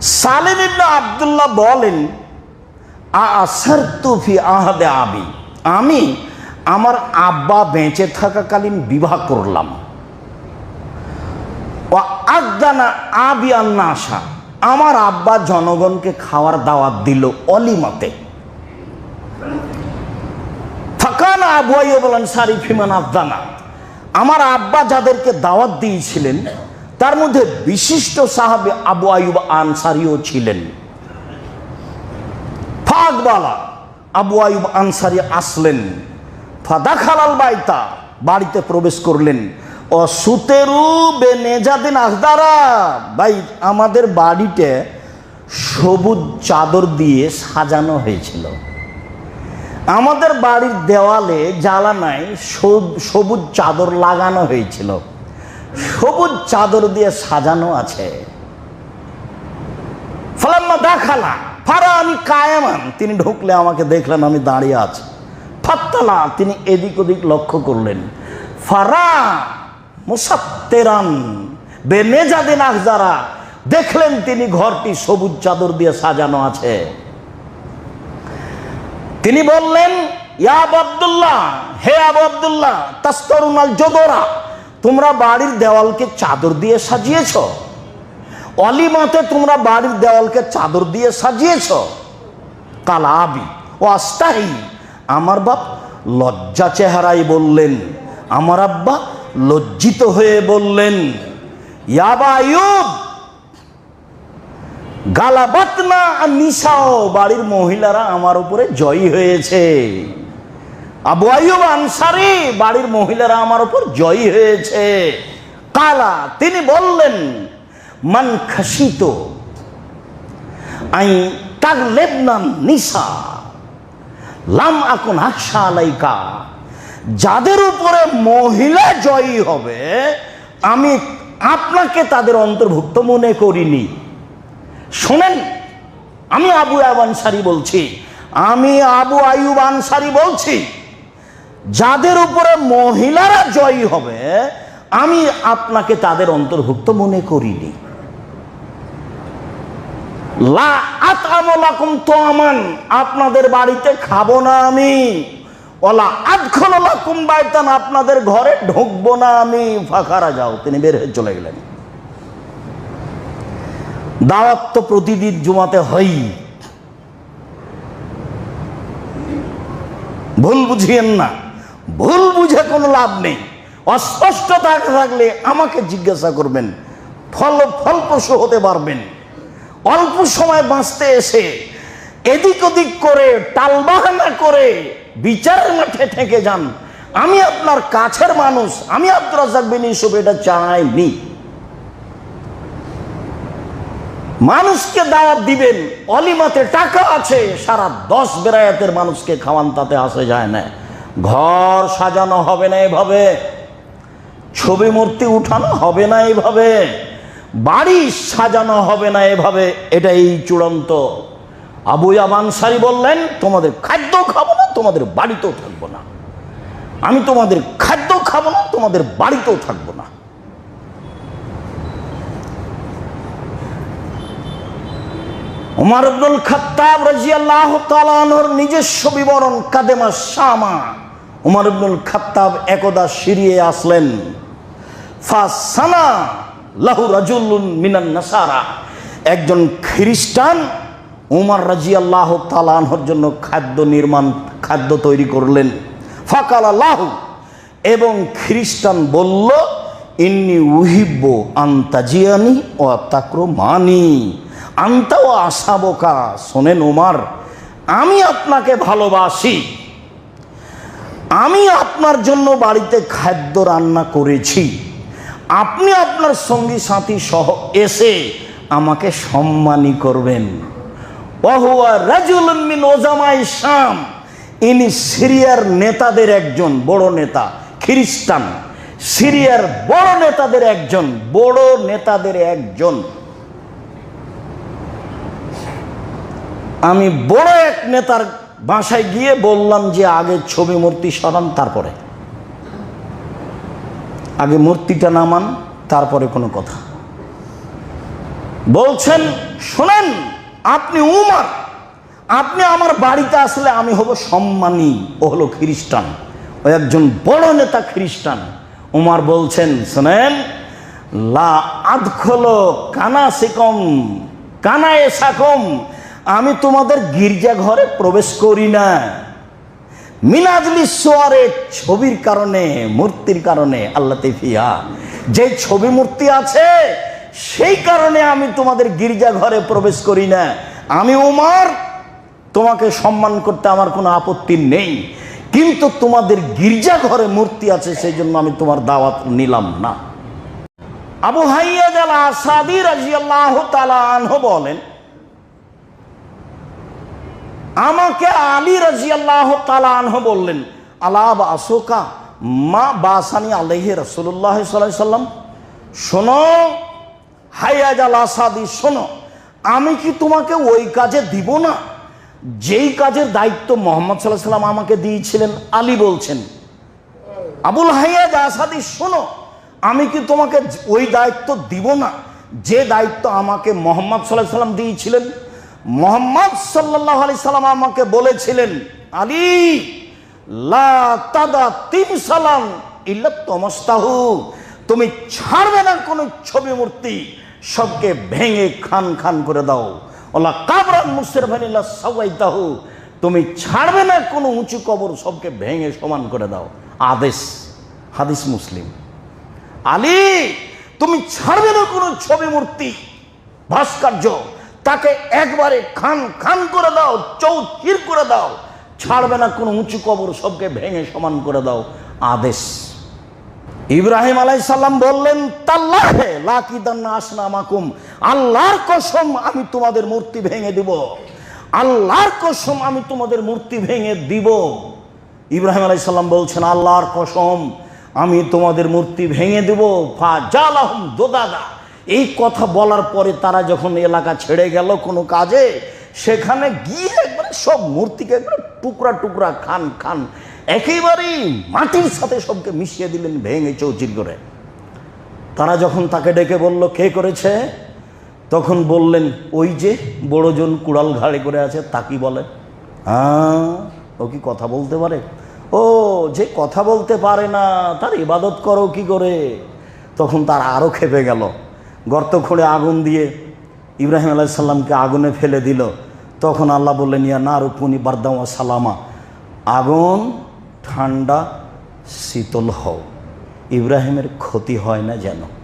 সালেম ইবনে আবদুল্লাহ বলেন আসার তুফি আহাদে আবি। আমি আমার আব্বা বেঁচে থাকাকালীন বিবাহ করলাম। ও আগদানা আবি আন্না আসা আমার আব্বা জনগণকে খাওয়ার দাওয়াত দিল অলিমতে। ফাকানা আবু আইয়ুব আল আনসারি ফিমান আফদানা আমার আব্বা যাদেরকে দাওয়াত দিয়েছিলেন তার মধ্যে বিশিষ্ট সাহাবে আবু আয়ুব আনসারিও ছিলেন। ফাকবালা আবু আয়ুব আনসারি আসলেন ফাদা খালাল বাইতা বাড়িতে প্রবেশ করলেন। ও সুতেরু বেনেজাদিন আখদারা ভাই, আমাদের বাড়িতে সবুজ চাদর দিয়ে সাজানো হয়েছিল। আমাদের বাড়ির দেওয়ালে জ্বালানায় সব- সবুজ চাদর লাগানো হয়েছিল। সবুজ চাদর দিয়ে সাজানো আছে। ফালাম্মা দেখালা, ফারা আমি কায়ামান। তিনি ঢুকলে আমাকে দেখলেন, আমি দাঁড়িয়ে আছি। ফাত্তালা, তিনি এদিক ওদিক লক্ষ্য করলেন। ফারা মুসাত্তেরান বেনেজাদিন আখজারা, দেখলেন তিনি ঘরটি সবুজ চাদর দিয়ে সাজানো আছে। তিনি বললেন, ইয়া আবু আব্দুল্লাহ, হে আবু আব্দুল্লাহ, তাস্তরুনাল জোদরা তোমরা বাড়ির দেওয়ালকে চাদর দিয়ে সাজিয়েছ? অলিমাতে তোমরা বাড়ির দেওয়ালকে চাদর দিয়ে সাজিয়েছ? কালা আবি ও আস্তাহি আমার বাপ লজ্জা চেহারাই বললেন, আমার আব্বা লজ্জিত হয়ে বললেন, ইয়াবা আয়ুব গালাবাতনা নিশাও, বাড়ির মহিলারা আমার উপরে জয়ী হয়েছে। আবু আইয়ুব আনসারি, বাড়ির মহিলারা আমার উপর জয়ী হয়েছে। কালা, তিনি বললেন, মান খাসিত আই তাগলেবনাম নিশা লাম আকুন হাসা আলাইকা। যাদের উপরে মহিলা জয়ী হবে, আমি আপনাকে তাদের অন্তর্ভুক্ত মনে করিনি। শোনেন, আমি আবু আয়ুব আনসারি বলছি। আমি আবু আয়ুব আনসারি বলছি। যাদের উপরে মহিলারা জয়ী হবে, আমি আপনাকে তাদের অন্তর্ভুক্ত মনে করিনি। আপনাদের বাড়িতে খাব না আমি। ওলা আদখলাকুম বাইতান, আপনাদের ঘরে ঢুকবো না আমি। ফাঁকারা যাও, তিনি বের হয়ে চলে গেলেন। দাওয়াত তো প্রতিদিন জুমাতে হই ভুল বুঝিয়েন না। ভুল বুঝে কোনো লাভ নেই। অস্পষ্টতা থাকলে আমাকে জিজ্ঞাসা করবেন, ফল, ফলপ্রসূ হতে পারবেন। অল্প সময় বাঁচতে এসে এদিক ওদিক করে টালবাহানা করে বিচারের মাঠে ঠেকে যান। আমি আপনার কাছের মানুষ, আমি আব্দুর রাজাক বিন ইউসুফ, এটা চাইনি। মানুষকে দাওয়াত দিবেন, অলিমাতে টাকা আছে, সারা দশ বেড়ায়াতের মানুষকে খাওয়ান, তাতে আসে যায় না। ঘর সাজানো হবে না এভাবে। ছবি মূর্তি উঠানো হবে না এভাবে। বাড়ি সাজানো হবে না এভাবে। এটাই চূড়ান্ত। আবু আবানসারি বললেন, তোমাদের খাদ্য খাব না, তোমাদের বাড়িতেও থাকব না। আমি তোমাদের খাদ্য খাব না, তোমাদের বাড়িতেও থাকব না। উমর আব্দুল খাত্তাব রাজিয়াল্লাহ তালানোর নিজস্ব বিবরণ কাদেমা শামা। উমার আব্দুল খাত্তাব একদা সিরিয়ে আসলেন। ফাসানা লাহু রাজুল্লুন মিনান নাসারা। একজন খ্রিস্টান উমর রাজিয়াল্লাহ তালানহর জন্য খাদ্য নির্মাণ, খাদ্য তৈরি করলেন। ফাকালা লাহু। এবং খ্রিস্টান বলল, ইন্নি উহিব্য আন্তাজিয়ানি ও তাক্রো মানি আন্তা ও আশাবোকা শোনেন উমার, আমি আপনাকে ভালোবাসি। আমি আপনার জন্য বাড়িতে খাদ্য রান্না করেছি। আপনি আপনার সঙ্গী সাথী সহ এসে আমাকে সম্মানী করবেন। রাজুল মিন শাম, ইনি সিরিয়ার নেতাদের একজন বড় নেতা, খ্রিস্টান। সিরিয়ার বড় নেতাদের একজন, বড় নেতাদের একজন। আমি বড় এক নেতার বাসায় গিয়ে বললাম যে আগে ছবি মূর্তি সরান, তারপরে। আগে মূর্তিটা নামান, তারপরে কোনো কথা। বলছেন, শোনেন, আপনি উমার। আপনি আমার বাড়িতে আসলে আমি হব সম্মানী, ও হলো খ্রিস্টান। ও একজন বড় নেতা খ্রিস্টান। উমার বলছেন, শোনেন, লা আদখলো কানা সিকম, কানা এসাকম আমি তোমাদের গির্জা ঘরে প্রবেশ করি না। মিনাজলি সোয়ারে ছবির কারণে, মূর্তির কারণে, আল্লাহ তেফিয়া যে ছবি মূর্তি আছে, সেই কারণে আমি তোমাদের গির্জা ঘরে প্রবেশ করি না। আমি উমার, তোমাকে সম্মান করতে আমার কোনো আপত্তি নেই। কিন্তু তোমাদের গির্জা ঘরে মূর্তি আছে, সেই জন্য আমি তোমার দাওয়াত নিলাম না। আবু হাইয়াদ আল আসাদি রাজিয়াল্লাহ তালা আনহ বলেন আমাকে আলী রাজিয়াল্লাহ তালা আনহ বললেন আলাব আসোকা মা বাসানি আলহি রসুল্লাহ সাল্লাম। শোনো হাইয়াজ আল আসাদি শোনো, আমি কি তোমাকে ওই কাজে দিব না? যেই কাজের দায়িত্ব মোহাম্মদ সাল্লাহ সাল্লাম আমাকে দিয়েছিলেন, আলী বলছেন। আবুল হাইয়াজ আসাদি শোনো, আমি কি তোমাকে ওই দায়িত্ব দিব না? যে দায়িত্ব আমাকে মোহাম্মদ সাল্লাহ সাল্লাম দিয়েছিলেন মোহাম্মদ সাল্লাহ আলি সাল্লাম আমাকে বলেছিলেন, আলী, লা তাদা তিন সালাম ইল্লা তমস্তাহু। তুমি ছাড়বে না কোনো ছবি মূর্তি, সবকে ভেঙে খান খান করে দাও। ওলা কাবরান মুসের ভানিল্লা সবাইতাহু তুমি ছাড়বে না কোনো উঁচু কবর, সবকে ভেঙে সমান করে দাও। আদেশ, হাদিস মুসলিম। আলী, তুমি ছাড়বে না কোনো ছবি মূর্তি, ভাস্কর্য তাকে একবারে খান খান করে দাও চৌচির করে দাও। ছাড়বে না কোনো উঁচু কবর, সবকে ভেঙে সমান করে দাও। আদেশ। ইব্রাহিম আলাই সাল্লাম বললেন, তাল্লাহে লাকিদান্না আসনা মাকুম। আল্লাহর কসম আমি তোমাদের মূর্তি ভেঙে দিব। আল্লাহর কসম আমি তোমাদের মূর্তি ভেঙে দিব। ইব্রাহিম আলাই সাল্লাম বলছেন, আল্লাহর কসম আমি তোমাদের মূর্তি ভেঙে দেব। ফা জালাহম দোদাদা। এই কথা বলার পরে তারা যখন এলাকা ছেড়ে গেল কোনো কাজে, সেখানে গিয়ে একবারে সব মূর্তিকে একবারে টুকরা টুকরা খান খান, একেবারেই মাটির সাথে সবকে মিশিয়ে দিলেন ভেঙে চৌচির করে। তারা যখন তাকে ডেকে বলল, কে করেছে? তখন বললেন, ওই যে বড়জন কুড়াল ঘাড়ে করে আছে, তা কি বলে? হ্যাঁ ও কি কথা বলতে পারে? ও, যে কথা বলতে পারে না, তার ইবাদত করো কি করে? তখন তার আরও খেপে গেল। গর্ত খুঁড়ে আগুন দিয়ে ইব্রাহিম আলাইসাল্লামকে আগুনে ফেলে দিল। তখন আল্লাহ বললেন, ইয়া না রুপুনি বারদামা সালামা। আগুন ঠান্ডা, শীতল হও। ইব্রাহিমের ক্ষতি হয় না যেন।